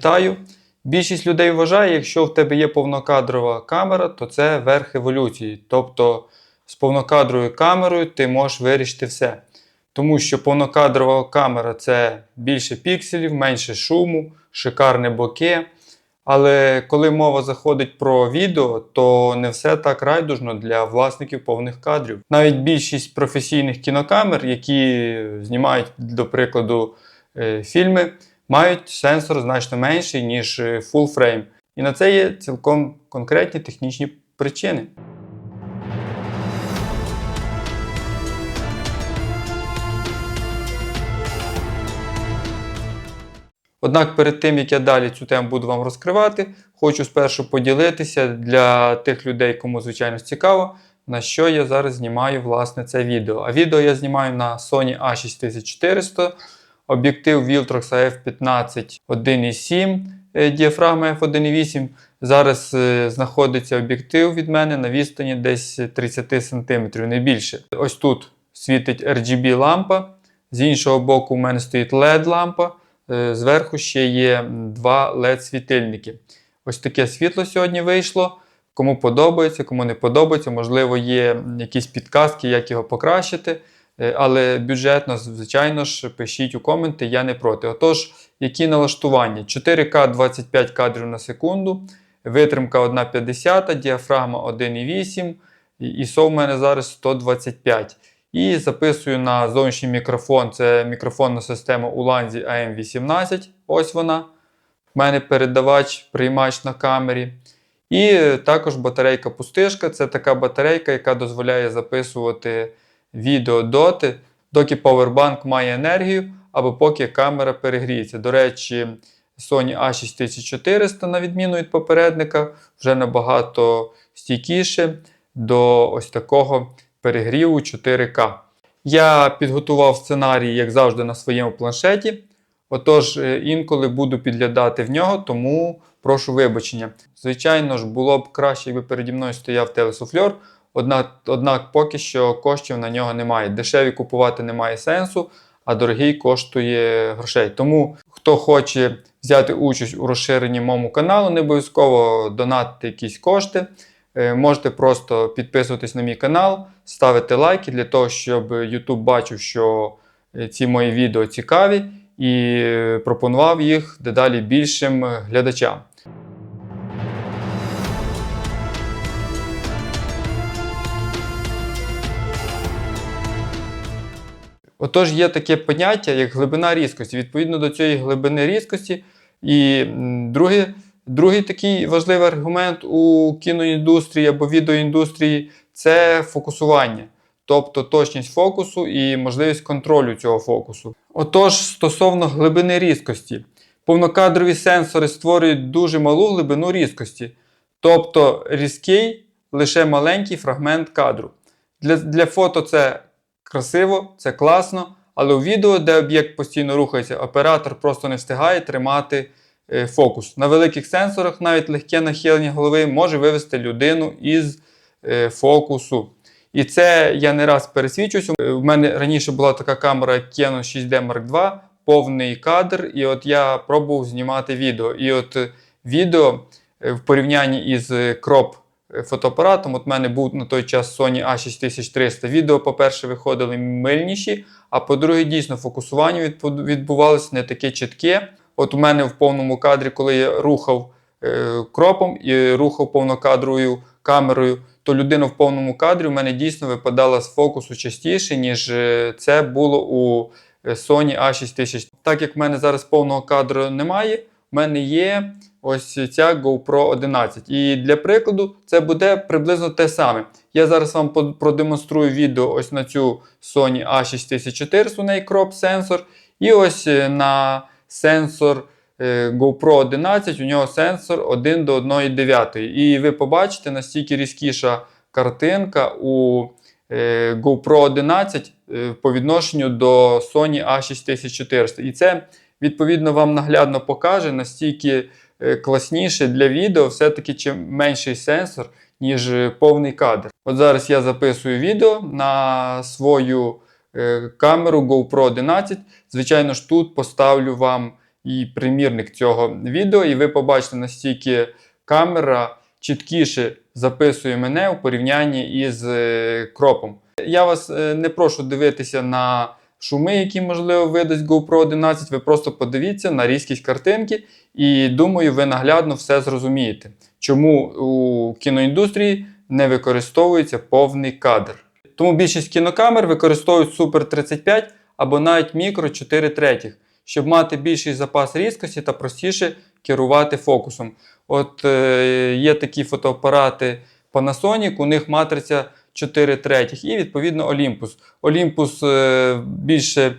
Вітаю! Більшість людей вважає, якщо в тебе є повнокадрова камера, то це верх еволюції. Тобто з повнокадровою камерою ти можеш вирішити все. Тому що повнокадрова камера це більше пікселів, менше шуму, шикарне боке. Але коли мова заходить про відео, то не все так райдужно для власників повних кадрів. Навіть більшість професійних кінокамер, які знімають, до прикладу, е, фільми, мають сенсор значно менший, ніж е, full frame. І на це є цілком конкретні технічні причини. Однак перед тим, як я далі цю тему буду вам розкривати, хочу спершу поділитися для тих людей, кому звичайно цікаво, на що я зараз знімаю власне це відео. А відео я знімаю на Sony A6400, об'єктив Viltrox AF15 1.7, е, діафрагма F1.8. Зараз е, знаходиться об'єктив від мене на відстані десь 30 см, не більше. Ось тут світить RGB лампа, з іншого боку, у мене стоїть LED лампа. Е, Зверху ще є два LED-світильники. Ось таке світло сьогодні вийшло. Кому подобається, кому не подобається, можливо, є якісь підказки, як його покращити. Е, Але бюджетно, звичайно ж, пишіть у коменти, я не проти. Отож, які налаштування? 4К 25 кадрів на секунду, витримка 1,50, діафрагма 1,8, і ISO в мене зараз 125. І записую на зовнішній мікрофон. Це мікрофонна система Ulanzi AM18. Ось вона. У мене передавач, приймач на камері. І також батарейка пустишка. Це така батарейка, яка дозволяє записувати відео доти, доки Powerbank має енергію, або поки камера перегріється. До речі, Sony A6400, на відміну від попередника, вже набагато стійкіше до ось такого перегріву 4К. Я підготував сценарій, як завжди, на своєму планшеті. Отож, е, інколи буду підглядати в нього, тому прошу вибачення. Звичайно ж, було б краще, якби переді мною стояв телесуфльор, однак, однак поки що коштів на нього немає. Дешеві купувати немає сенсу, а дорогий коштує грошей. Тому, хто хоче взяти участь у розширенні моєму каналу, не обов'язково донатити якісь кошти. Е, Можете просто підписуватись на мій канал, ставити лайки для того, щоб YouTube бачив, що е, ці мої відео цікаві, і е, пропонував їх дедалі більшим глядачам. Отож, є таке поняття, як глибина різкості. Відповідно до цієї глибини різкості, і м, друге, другий такий важливий аргумент у кіноіндустрії або відеоіндустрії це фокусування, тобто точність фокусу і можливість контролю цього фокусу. Отож, стосовно глибини різкості, повнокадрові сенсори створюють дуже малу глибину різкості, тобто різкий лише маленький фрагмент кадру. Для, для фото це красиво, це класно, але у відео, де об'єкт постійно рухається, оператор просто не встигає тримати е, фокус. На великих сенсорах навіть легке нахилення голови може вивести людину із е, фокусу. І це я не раз пересвідчуюся. У мене раніше була така камера Canon 6D Mark II, повний кадр, і от я пробував знімати відео. І от е, відео е, в порівнянні із е, кроп е, фотоапаратом, от в мене був на той час Sony A6300. Відео, по-перше, виходили мильніші, а по-друге, дійсно фокусування відбувалося не таке чітке. От у мене в повному кадрі, коли я рухав е, кропом і рухав повнокадровою камерою, то людина в повному кадрі у мене дійсно випадала з фокусу частіше, ніж е, це було у е, Sony A6000. Так як в мене зараз повного кадру немає, в мене є ось ця GoPro 11. І для прикладу це буде приблизно те саме. Я зараз вам продемонструю відео ось на цю Sony A6400, у неї кроп сенсор. І ось е, на сенсор е, GoPro 11, у нього сенсор 1 до 1,9. І ви побачите, настільки різкіша картинка у е, GoPro 11 е, по відношенню до Sony A6400. І це відповідно вам наглядно покаже, настільки е, класніше для відео, все-таки чим менший сенсор, ніж е, повний кадр. От зараз я записую відео на свою е, камеру GoPro 11. Звичайно ж, тут поставлю вам і примірник цього відео, і ви побачите, настільки камера чіткіше записує мене у порівнянні із кропом. Я вас не прошу дивитися на шуми, які, можливо, видасть GoPro 11. Ви просто подивіться на різкість картинки, і думаю, ви наглядно все зрозумієте, чому у кіноіндустрії не використовується повний кадр. Тому більшість кінокамер використовують Super 35 або навіть мікро 4 третіх, щоб мати більший запас різкості та простіше керувати фокусом. От е, є такі фотоапарати Panasonic, у них матриця 4 третіх і відповідно Olympus. Olympus е, більше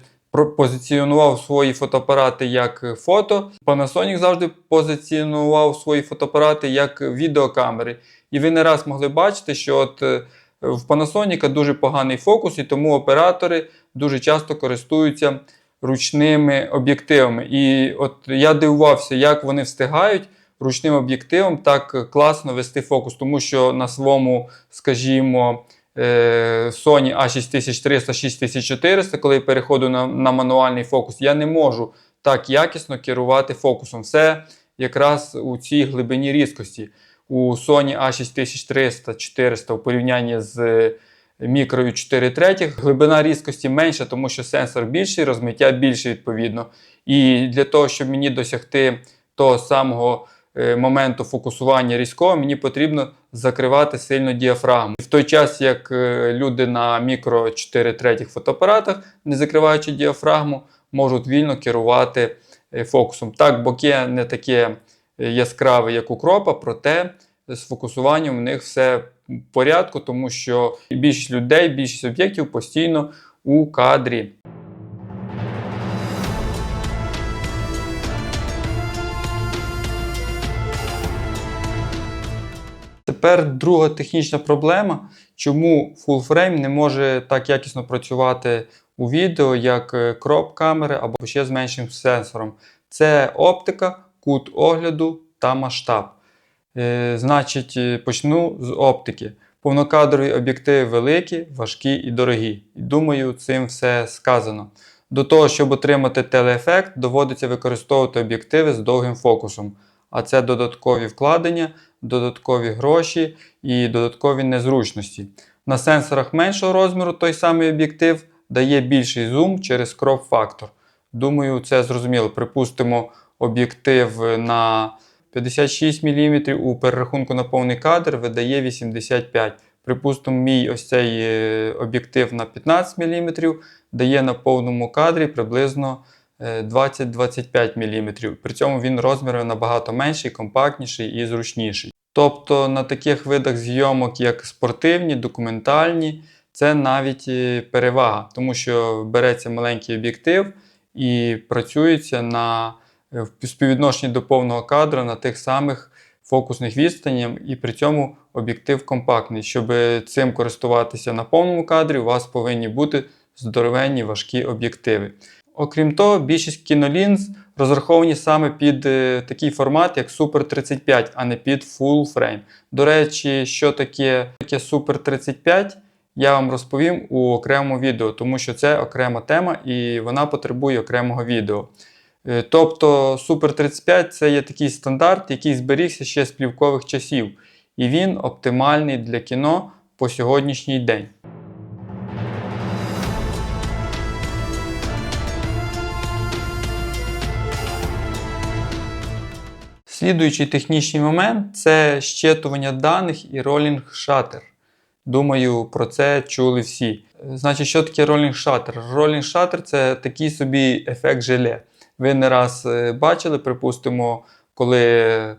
позиціонував свої фотоапарати як фото. Panasonic завжди позиціонував свої фотоапарати як відеокамери. І ви не раз могли бачити, що от е, в Panasonic дуже поганий фокус, і тому оператори дуже часто користуються ручними об'єктивами. І от я дивувався, як вони встигають ручним об'єктивом так класно вести фокус, тому що на своєму, скажімо, е, Sony A6300 6400, коли я переходжу на, на мануальний фокус, я не можу так якісно керувати фокусом. Все якраз у цій глибині різкості. У Sony A6300 400 в порівнянні з мікрою 4 третіх глибина різкості менша, тому що сенсор більший, розмиття більше відповідно. І для того, щоб мені досягти того самого е, моменту фокусування різкого, мені потрібно закривати сильно діафрагму. В той час, як е, люди на мікро 4 третіх фотоапаратах, не закриваючи діафрагму, можуть вільно керувати е, фокусом. Так, боке не таке е, яскраве, як у кропа, проте з фокусуванням у них все в порядку, тому що більшість людей, більшість об'єктів постійно у кадрі. Тепер друга технічна проблема, чому Full не може так якісно працювати у відео, як е, кроп камери або ще з меншим сенсором. Це оптика, кут огляду та масштаб. Е, значить, е, почну з оптики. Повнокадрові об'єктиви великі, важкі і дорогі. Думаю, цим все сказано. До того, щоб отримати телеефект, доводиться використовувати об'єктиви з довгим фокусом. А це додаткові вкладення, додаткові гроші і додаткові незручності. На сенсорах меншого розміру той самий об'єктив дає більший зум через кроп-фактор. Думаю, це зрозуміло. Припустимо, об'єктив на 56 мм у перерахунку на повний кадр видає 85 Припустимо, мій ось цей е, об'єктив на 15 мм дає на повному кадрі приблизно 20-25 мм. При цьому він розміром набагато менший, компактніший і зручніший. Тобто на таких видах зйомок, як спортивні, документальні, це навіть е, перевага, тому що береться маленький об'єктив і працюється на е, співвідношенні до повного кадра на тих самих фокусних відстанях, і при цьому об'єктив компактний. Щоб цим користуватися на повному кадрі, у вас повинні бути здоровенні важкі об'єктиви. Окрім того, більшість кінолінз розраховані саме під е, такий формат, як Super 35, а не під Full Frame. До речі, що таке, таке Super 35, я вам розповім у окремому відео, тому що це окрема тема і вона потребує окремого відео. Е, Тобто Super 35 це є такий стандарт, який зберігся ще з плівкових часів, і він оптимальний для кіно по сьогоднішній день. Слідуючий технічний момент це щитування даних і ролінг шатер. Думаю, про це чули всі. Значить, що таке ролінг шатер? Ролінг шатер це такий собі ефект желе. Ви не раз е, бачили, припустимо, коли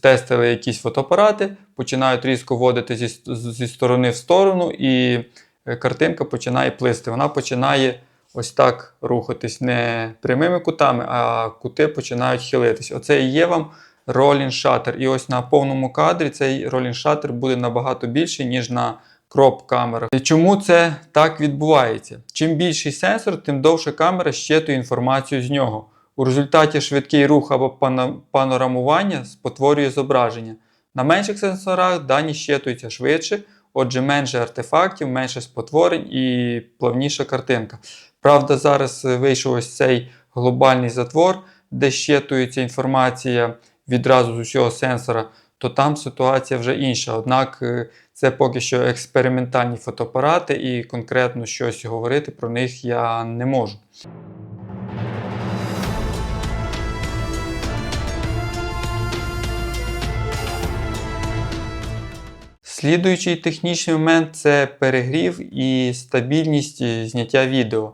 тестили якісь фотоапарати, починають різко водити зі, зі сторони в сторону, і е, картинка починає плисти. Вона починає ось так рухатись не прямими кутами, а кути починають хилитись. Оце і є вам ролінг шатер. І ось на повному кадрі цей ролінг шатер буде набагато більший, ніж на кроп камерах. Чому це так відбувається? Чим більший сенсор, тим довше камера щитує інформацію з нього. У результаті швидкий рух або панорамування спотворює зображення. На менших сенсорах дані щитуються швидше, отже, менше артефактів, менше спотворень і плавніша картинка. Правда, зараз вийшов ось цей глобальний затвор, де щитується інформація відразу з усього сенсора, то там ситуація вже інша. Однак е, це поки що експериментальні фотоапарати, і конкретно щось говорити про них я не можу. Слідуючий технічний момент це перегрів і стабільність е, зняття відео.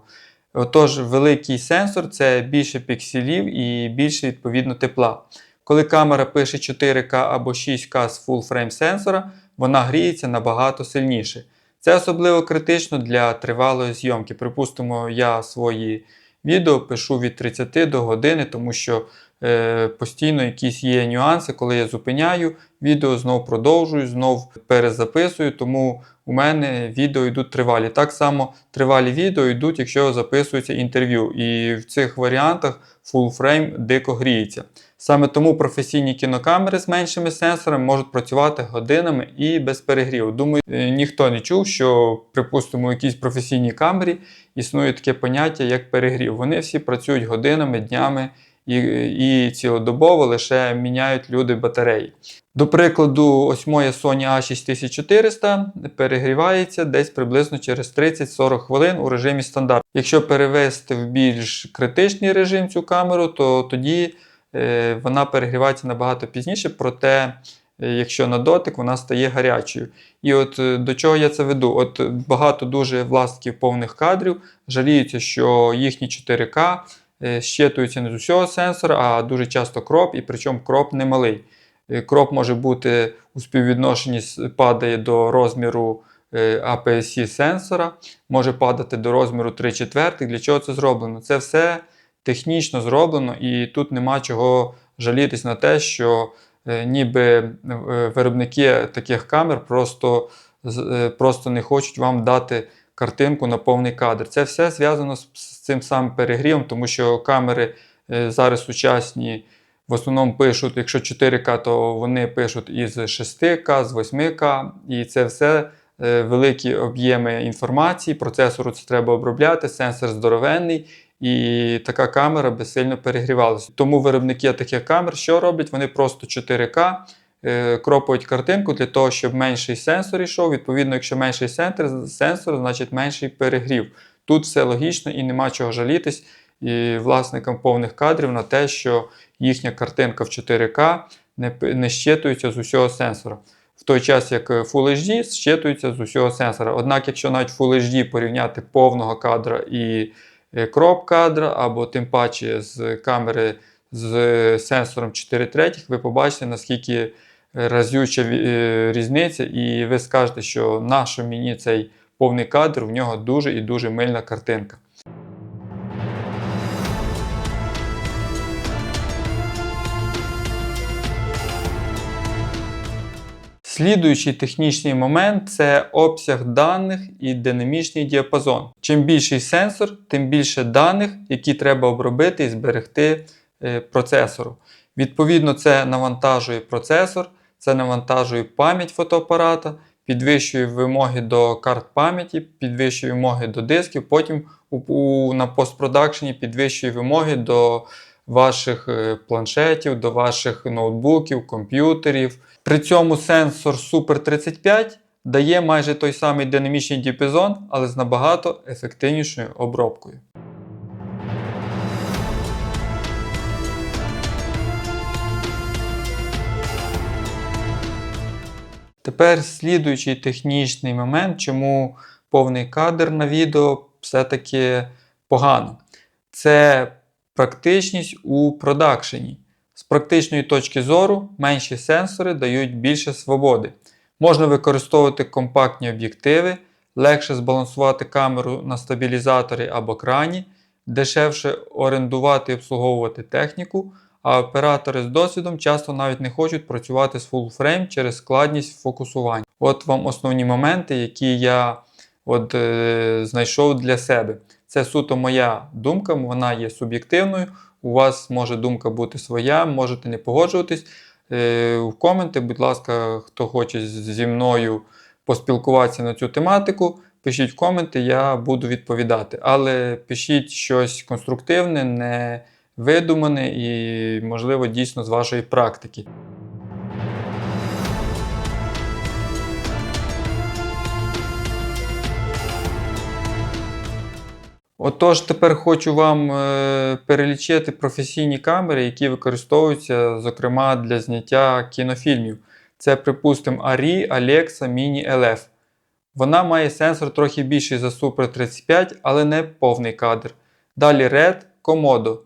Отож, великий сенсор це більше пікселів і більше відповідно тепла. Коли камера пише 4К або 6К з full frame сенсора, вона гріється набагато сильніше. Це особливо критично для тривалої зйомки. Припустимо, я свої відео пишу від 30 до години, тому що е, постійно якісь є нюанси, коли я зупиняю відео, знов продовжую, знов перезаписую, тому у мене відео йдуть тривалі. Так само тривалі відео йдуть, якщо записується інтерв'ю. І в цих варіантах full frame дико гріється. Саме тому професійні кінокамери з меншими сенсорами можуть працювати годинами і без перегріву. Думаю, е, ніхто не чув, що, припустимо, у якійсь професійній камері існує таке поняття, як перегрів. Вони всі працюють годинами, днями і, і цілодобово лише міняють люди батареї. До прикладу, ось моя Sony A6400 перегрівається десь приблизно через 30-40 хвилин у режимі стандарт. Якщо перевести в більш критичний режим цю камеру, то тоді вона перегрівається набагато пізніше, проте, е, якщо на дотик, вона стає гарячою. І от е, до чого я це веду? От багато дуже власників повних кадрів жаліються, що їхні 4К е, щитуються не з усього сенсора, а дуже часто кроп, і причому кроп немалий. Е, Кроп може бути у співвідношенні падає до розміру е, APS-C сенсора, може падати до розміру 3 четвертих. Для чого це зроблено? Це все технічно зроблено, і тут нема чого жалітись на те, що е, ніби е, виробники таких камер просто, е, просто не хочуть вам дати картинку на повний кадр. Це все зв'язано з, цим самим перегрівом, тому що камери зараз сучасні. В основному пишуть, якщо 4К, то вони пишуть із 6К, з 8К, і це все великі об'єми інформації. Процесору це треба обробляти, сенсор здоровенний, і така камера би сильно перегрівалася. Тому виробники таких камер що роблять? Вони просто 4К е, кропають картинку для того, щоб менший сенсор йшов. Відповідно, якщо менший сенсор, сенсор, значить менший перегрів. Тут все логічно і нема чого жалітись і власникам повних кадрів на те, що їхня картинка в 4К не, не щитується з усього сенсора. В той час, як е, Full HD щитується з усього сенсора. Однак, якщо навіть Full HD порівняти повного кадра і е, кроп кадра, або тим паче з камери з е, сенсором 4 третіх, ви побачите, наскільки разюча е, різниця, і ви скажете, що нащо мені цей повний кадр, в нього дуже і дуже мильна картинка. Слідуючий технічний момент це обсяг даних і динамічний діапазон. Чим більший сенсор, тим більше даних, які треба обробити і зберегти е, процесору. Відповідно, це навантажує процесор, це навантажує пам'ять фотоапарата, підвищує вимоги до карт пам'яті, підвищує вимоги до дисків, потім на постпродакшені підвищує вимоги до ваших е, планшетів, до ваших ноутбуків, комп'ютерів. При цьому сенсор Super 35 дає майже той самий динамічний діапазон, але з набагато ефективнішою обробкою. Тепер слідуючий технічний момент, чому повний кадр на відео все-таки погано. Це практичність у продакшені. З практичної точки зору менші сенсори дають більше свободи. Можна використовувати компактні об'єктиви, легше збалансувати камеру на стабілізаторі або крані, дешевше орендувати і обслуговувати техніку, а оператори з досвідом часто навіть не хочуть працювати з full frame через складність фокусування. От вам основні моменти, які я от, е, знайшов для себе. Це суто моя думка, вона є суб'єктивною. У вас може думка бути своя, можете не погоджуватись. Е, в коменти, будь ласка, хто хоче зі мною поспілкуватися на цю тематику, пишіть в коменти, я буду відповідати. Але пишіть щось конструктивне, не видумане і, можливо, дійсно з вашої практики. Отож, тепер хочу вам е, перелічити професійні камери, які використовуються, зокрема, для зняття кінофільмів. Це, припустимо, ARRI Alexa Mini LF. Вона має сенсор трохи більший за Super 35, але не повний кадр. Далі Red Komodo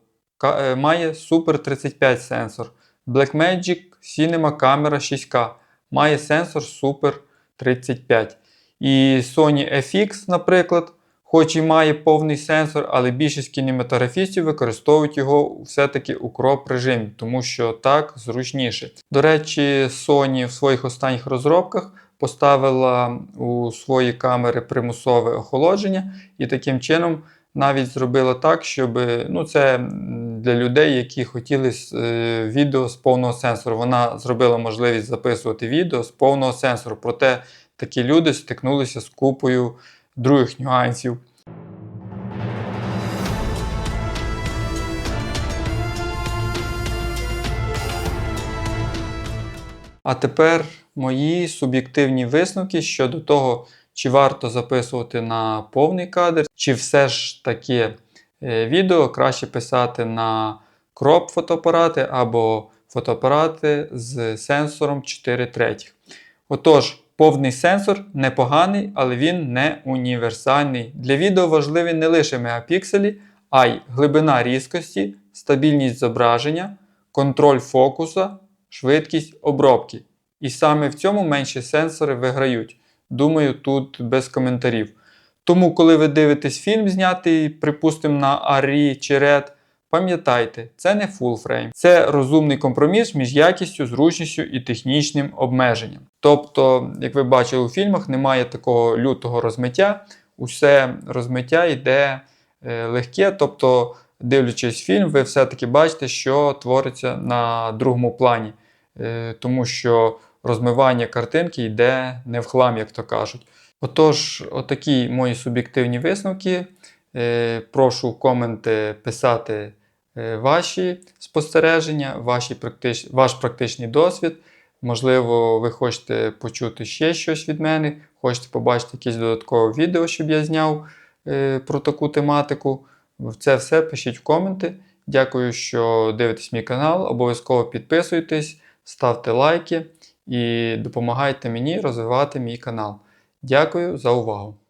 е, має Super 35 сенсор. Blackmagic Cinema Camera 6K має сенсор Super 35. І Sony FX, наприклад, хоч і має повний сенсор, але більшість кінематографістів використовують його все-таки у кроп режимі, тому що так зручніше. До речі, Sony в своїх останніх розробках поставила у свої камери примусове охолодження і таким чином навіть зробила так, щоб ну, це для людей, які хотіли е, відео з повного сенсору. Вона зробила можливість записувати відео з повного сенсору. Проте такі люди стикнулися з купою других нюансів. А тепер мої суб'єктивні висновки щодо того, чи варто записувати на повний кадр, чи все ж таки е, відео краще писати на кроп фотоапарати або фотоапарати з сенсором 4 третіх. Отож, повний сенсор непоганий, але він не універсальний. Для відео важливі не лише мегапікселі, а й глибина різкості, стабільність зображення, контроль фокуса, швидкість обробки. І саме в цьому менші сенсори виграють. Думаю, тут без коментарів. Тому, коли ви дивитесь фільм знятий, припустимо, на ARRI чи RED, пам'ятайте, це не frame. Це розумний компроміс між якістю, зручністю і технічним обмеженням. Тобто, як ви бачили у фільмах, немає такого лютого розмиття, усе розмиття йде е, легке. Тобто, дивлячись фільм, ви все-таки бачите, що твориться на другому плані. Е, тому що розмивання картинки йде не в хлам, як то кажуть. Отож, отакі мої суб'єктивні висновки. Е, Прошу коменти писати ваші спостереження, ваші практич... ваш практичний досвід. Можливо, ви хочете почути ще щось від мене, хочете побачити якесь додаткове відео, щоб я зняв е, про таку тематику. Це все пишіть в коменти. Дякую, що дивитесь мій канал. Обов'язково підписуйтесь, ставте лайки і допомагайте мені розвивати мій канал. Дякую за увагу!